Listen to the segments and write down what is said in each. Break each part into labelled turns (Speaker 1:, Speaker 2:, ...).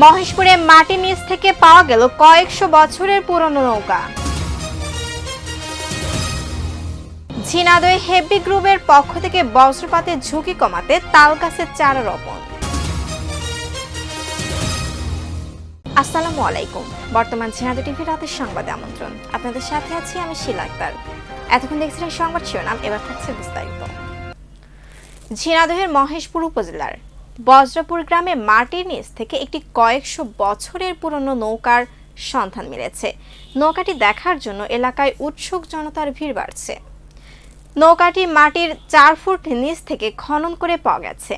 Speaker 1: মহেশপুরে মাটির নিচ থেকে পাওয়া গেল কয়েকশো বছরের পুরনো নৌকা। ঝিনাদয় হেভি গ্রুপের পক্ষ থেকে বজ্রপাতের ঝুঁকি কমাতে তাল গাছের চারা রোপণ। আসসালামু আলাইকুম। বর্তমান ঝিনাদয় টিভি রাতের সংবাদে আমন্ত্রণ। আপনাদের সাথে আছি আমি শিলা আক্তার। এতক্ষণ দেখছিলেন সংবাদ শিরোনাম, এবার থাকছে বিস্তারিত। ঝিনাদহের মহেশপুর উপজেলার বজ্রপুর গ্রামে মাটির নিচ থেকে একটি কয়েকশো বছরের পুরনো নৌকার সন্ধান মিলেছে। নৌকাটি দেখার জন্য এলাকায় উৎসুক জনতার ভিড় বাড়ছে। নৌকাটি মাটির চার ফুট নিচ থেকে খনন করে পাওয়া গেছে।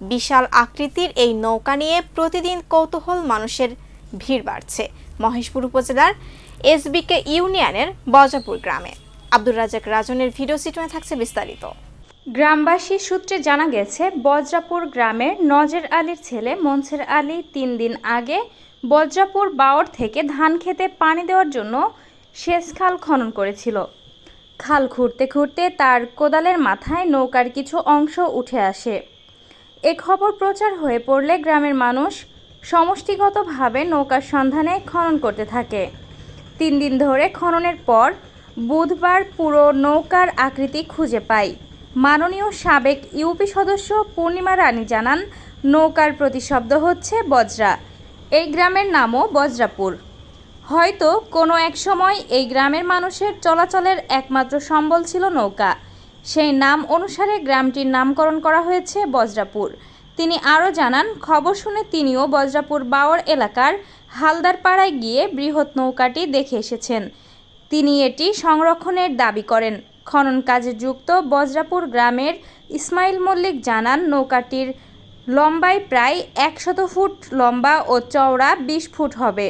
Speaker 1: বিশাল আকৃতির এই নৌকা নিয়ে প্রতিদিন কৌতূহল মানুষের ভিড় বাড়ছে। মহেশপুর উপজেলার এসবিকে ইউনিয়নের বজাপুর গ্রামে। আব্দুর রাজাক রাজনের ভিডিও চিত্রে থাকছে বিস্তারিত।
Speaker 2: গ্রামবাসী সূত্রে জানা গেছে, বজ্রাপুর গ্রামের নজর আলীর ছেলে মনসের আলী তিন দিন আগে বজ্রাপুর বাওর থেকে ধান খেতে পানি দেওয়ার জন্য সেচ খাল খনন করেছিল। খাল খুঁড়তে খুঁড়তে তার কোদালের মাথায় নৌকার কিছু অংশ উঠে আসে। এ খবর প্রচার হয়ে পড়লে গ্রামের মানুষ সমষ্টিগতভাবে নৌকার সন্ধানে খনন করতে থাকে। তিন দিন ধরে খননের পর বুধবার পুরো নৌকার আকৃতি খুঁজে পাই মাননীয় সাবেক ইউপি সদস্য পূর্ণিমা রানী জানান, নৌকার প্রতিশব্দ হচ্ছে বজ্রা। এই গ্রামের নামও বজ্রাপুর। হয়তো কোনো এক সময় এই গ্রামের মানুষের চলাচলের একমাত্র সম্বল ছিল নৌকা। সেই নাম অনুসারে গ্রামটির নামকরণ করা হয়েছে বজ্রাপুর। তিনি আরও জানান, খবর শুনে তিনিও বজ্রাপুর বাওয়ার এলাকার হালদার পাড়ায় গিয়ে বৃহৎ নৌকাটি দেখে এসেছেন। তিনি এটি সংরক্ষণের দাবি করেন। খনন কাজে যুক্ত বজ্রাপুর গ্রামের ইসমাইল মল্লিক জানান, নৌকাটির লম্বায় প্রায় একশত ফুট লম্বা ও চওড়া বিশ ফুট হবে।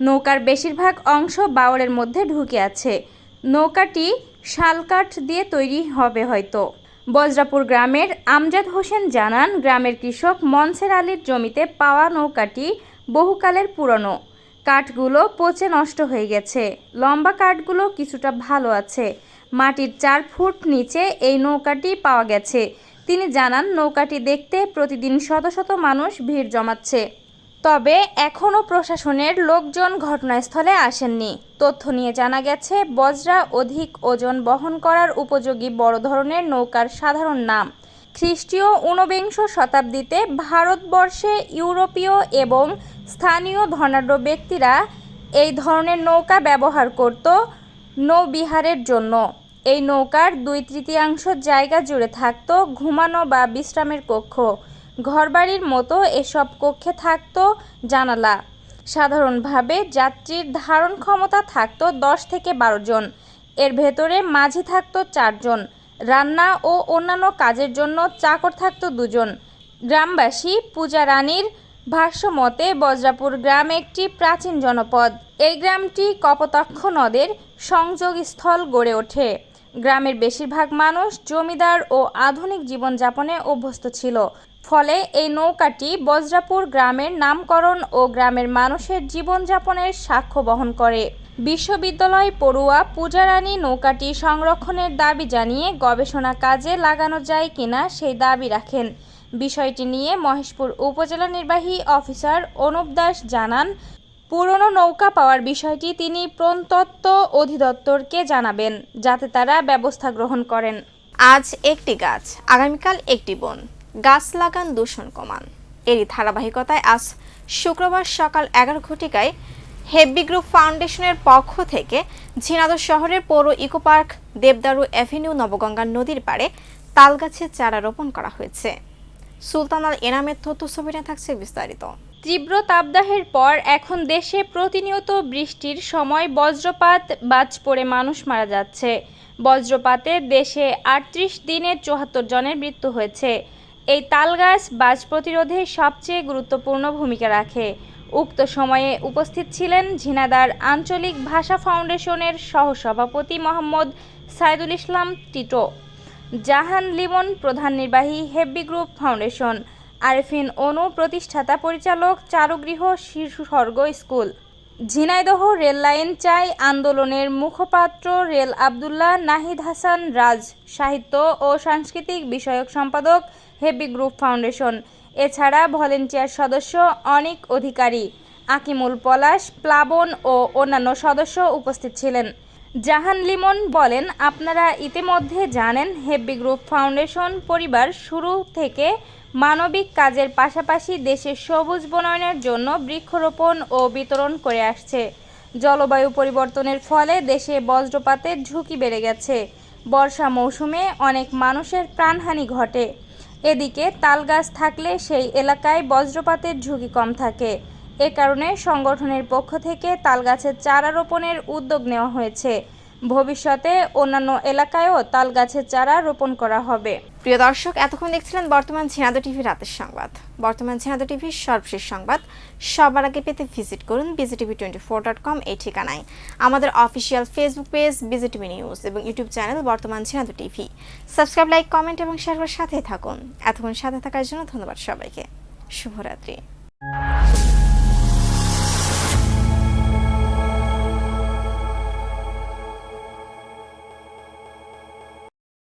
Speaker 2: নৌকার বেশিরভাগ অংশ বাওরের মধ্যে ঢুকে আছে। নৌকাটি শালকাঠ দিয়ে তৈরি হবে হয়তো। বজরাপুর গ্রামের আমজাদ হোসেন জানান, গ্রামের কৃষক মনসের আলীর জমিতে পাওয়া নৌকাটি বহুকালের পুরনো। কাঠগুলো পচে নষ্ট হয়ে গেছে। লম্বা কাঠগুলো কিছুটা ভালো আছে। মাটির চার ফুট নিচে এই নৌকাটি পাওয়া গেছে। তিনি জানান, নৌকাটি দেখতে প্রতিদিন শত শত মানুষ ভিড় জমাচ্ছে। তবে এখনও প্রশাসনের লোকজন ঘটনাস্থলে আসেননি। তথ্য নিয়ে জানা গেছে, বজ্রা অধিক ওজন বহন করার উপযোগী বড় ধরনের নৌকার সাধারণ নাম খ্রিস্টীয় ঊনবিংশ শতাব্দীতে ভারতবর্ষে ইউরোপীয় এবং স্থানীয় ধনাঢ্য ব্যক্তিরা এই ধরনের নৌকা ব্যবহার করত। নৌবিহারের জন্য। এই নৌকার দুই তৃতীয়াংশ জায়গা জুড়ে থাকতো ঘুমানো বা বিশ্রামের কক্ষ। ঘরবাড়ির মতো এসব কক্ষে থাকতো জানালা। সাধারণভাবে যাত্রীর ধারণ ক্ষমতা থাকতো দশ থেকে বারো জন। এর ভেতরে মাঝি থাকত চারজন রান্না ও অন্যান্য কাজের জন্য চাকর থাকতো দুজন। গ্রামবাসী, পূজা রানীর ভাষ্যমতে, বজ্রাপুর গ্রাম একটি প্রাচীন জনপদ। এই গ্রামটি কপোতাক্ষ নদের সংযোগস্থল গড়ে ওঠে। গ্রামের বেশিরভাগ মানুষ জমিদার ও আধুনিক জীবনযাপনে অভ্যস্ত ছিল। ফলে এই নৌকাটি বজ্রাপুর গ্রামের নামকরণ ও গ্রামের মানুষের জীবনযাপনের সাক্ষ্য বহন করে। বিশ্ববিদ্যালয় পড়ুয়া পূজারানী নৌকাটি সংরক্ষণের দাবি জানিয়ে গবেষণা কাজে লাগানো যায় কিনা সেই দাবি রাখেন। বিষয়টি নিয়ে মহেশপুর উপজেলা নির্বাহী অফিসার অনুপ দাস জানান, পুরনো নৌকা পাওয়ার বিষয়টি তিনি প্রত্নতত্ত্ব অধিদপ্তরকে জানাবেন যাতে তারা ব্যবস্থা গ্রহণ করেন।
Speaker 1: আজ একটি গাছ, আগামীকাল একটি বন। গাছ লাগান দূষণ কমান। এরই ধারাবাহিকতায় আজ শুক্রবার সকাল এগারো ঘটিকায় হেব্বি গ্রুপ ফাউন্ডেশনের পক্ষ থেকে ঝিনাদহ শহরের পৌর eco park, Debdaru avenue, Nabaganga নদীর পাড়ে তালগাছের চারা রোপণ করা হয়েছে। সুলতান আল এনামের তথ্য ছবিটা থাকছে বিস্তারিত।
Speaker 2: তীব্র তাপদাহের পর এখন দেশে প্রতিনিয়ত বৃষ্টির সময় বজ্রপাত বাজ পড়ে মানুষ মারা যাচ্ছে। বজ্রপাতে দেশে আটত্রিশ দিনে চুয়াত্তর জনের মৃত্যু হয়েছে। এই তালগাছ বাজ প্রতিরোধে সবচেয়ে গুরুত্বপূর্ণ ভূমিকা রাখে। উক্ত সময়ে উপস্থিত ছিলেন ঝিনাদার আঞ্চলিক ভাষা ফাউন্ডেশনের সহসভাপতি মোহাম্মদ সাইদুল ইসলাম টিটো। জাহান লিমন প্রধান নির্বাহী হেব্বি গ্রুপ ফাউন্ডেশন। আরেফিন অনু প্রতিষ্ঠাতা পরিচালক চারুগৃহ শিশু স্বর্গ স্কুল। ঝিনাইদহ রেল লাইন চাই আন্দোলনের মুখপাত্র রেল আবদুল্লাহ নাহিদ হাসান রাজ, সাহিত্য ও সাংস্কৃতিক বিষয়ক সম্পাদক হেব্বি গ্রুপ ফাউন্ডেশন। এছাড়া ভলেন্টিয়ার সদস্য অনেক অধিকারী। আকিমুল পলাশ, প্লাবন ও অন্যান্য সদস্য উপস্থিত ছিলেন। জাহান লিমন বলেন, আপনারা ইতিমধ্যে জানেন, হেব্বি গ্রুপ ফাউন্ডেশন পরিবার শুরু থেকে মানবিক কাজের পাশাপাশি দেশের সবুজ বনায়নের জন্য বৃক্ষরোপণ ও বিতরণ করে আসছে। জলবায়ু পরিবর্তনের ফলে দেশে বজ্রপাতের ঝুঁকি বেড়ে গেছে। বর্ষা মৌসুমে অনেক মানুষের প্রাণহানি ঘটে। এদিকে তালগাছ থাকলে সেই এলাকায় বজ্রপাতের ঝুঁকি কম থাকে। এ কারণে সংগঠনের পক্ষ থেকে তালগাছের চারা রোপণের উদ্যোগ নেওয়া হয়েছে। ভবিষ্যতে অন্যান্য এলাকায়ও তালগাছের চারা রোপণ করা হবে।
Speaker 1: প্রিয় দর্শক, এতক্ষণ দেখছিলেন বর্তমান ঝিনাদা টিভি রাতের সংবাদ। বর্তমান ঝিনাদা টিভির সর্বশেষ সংবাদ সবার আগে পেতে ভিজিট করুন B G TV twenty four dot com এই ঠিকানায়। আমাদের official Facebook page B G TV news এবং ইউটিউব চ্যানেল বর্তমান Jhenaida TV. Subscribe like comment এবং শেয়ার সাথেই থাকুন। এতক্ষণ সাথে থাকার জন্য ধন্যবাদ সবাইকে। শুভরাত্রি।